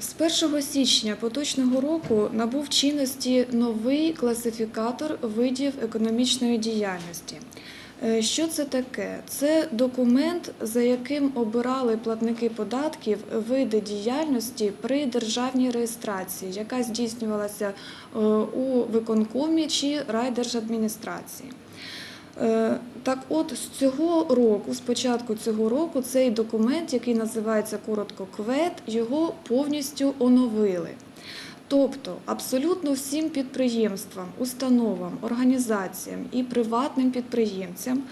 З 1 січня поточного року набув чинності новий класифікатор видів економічної діяльності. Е, Що це таке? Це документ, за яким обирали платники податків види діяльності при державній реєстрації, яка здійснювалася е, у виконкомі чи райдержадміністрації. Е, Так от з цього року, з початку цього року, цей документ, який називається коротко КВЕД, його повністю оновили. Тобто абсолютно всім підприємствам, установам, організаціям і приватним підприємцям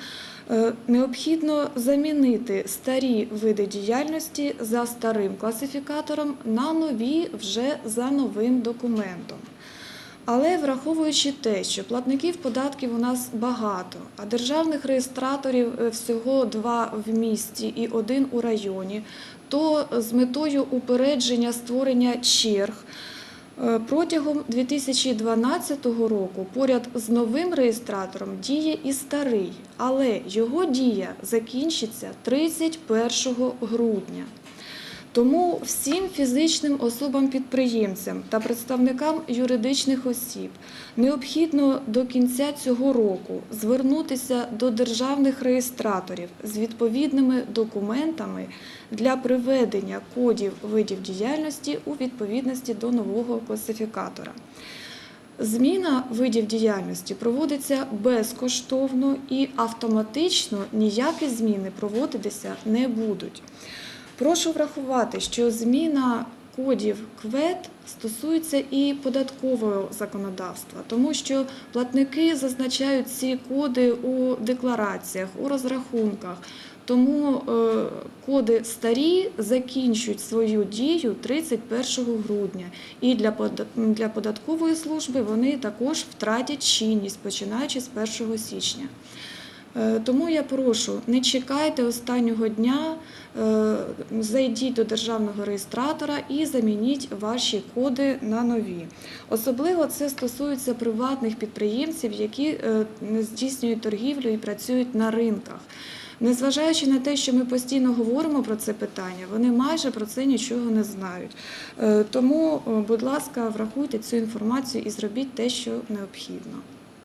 е, необхідно замінити старі види діяльності за старим класифікатором на нові вже за новим документом. Але враховуючи те, що платників податків у нас багато, а державних реєстраторів е, всього два в місті і один у районі, то з метою упередження створення черг е, протягом 2012 року поряд з новим реєстратором діє і старий, але його дія закінчиться 31 грудня. Тому всім фізичним особам-підприємцям та представникам юридичних осіб необхідно до кінця цього року звернутися до державних реєстраторів з відповідними документами для приведення кодів видів діяльності у відповідності до нового класифікатора. Зміна видів діяльності проводиться безкоштовно і автоматично ніякі зміни проводитися не будуть. Прошу врахувати, що зміна кодів КВЕД стосується і податкового законодавства, тому що платники зазначають ці коди у деклараціях, у розрахунках. Тому е, коди старі закінчують свою дію 31 грудня, і для пода- для податкової служби вони також втратять чинність починаючи з 1 січня. Е, Тому я прошу, не чекайте останнього дня, е, зайдіть до державного реєстратора і замініть ваші коди на нові. Особливо це стосується приватних підприємців, які е, здійснюють торгівлю і працюють на ринках. Незважаючи на те, що ми постійно говоримо про це питання, вони майже про це нічого не знають. Тому, будь ласка, врахуйте цю інформацію і зробіть те, що необхідно.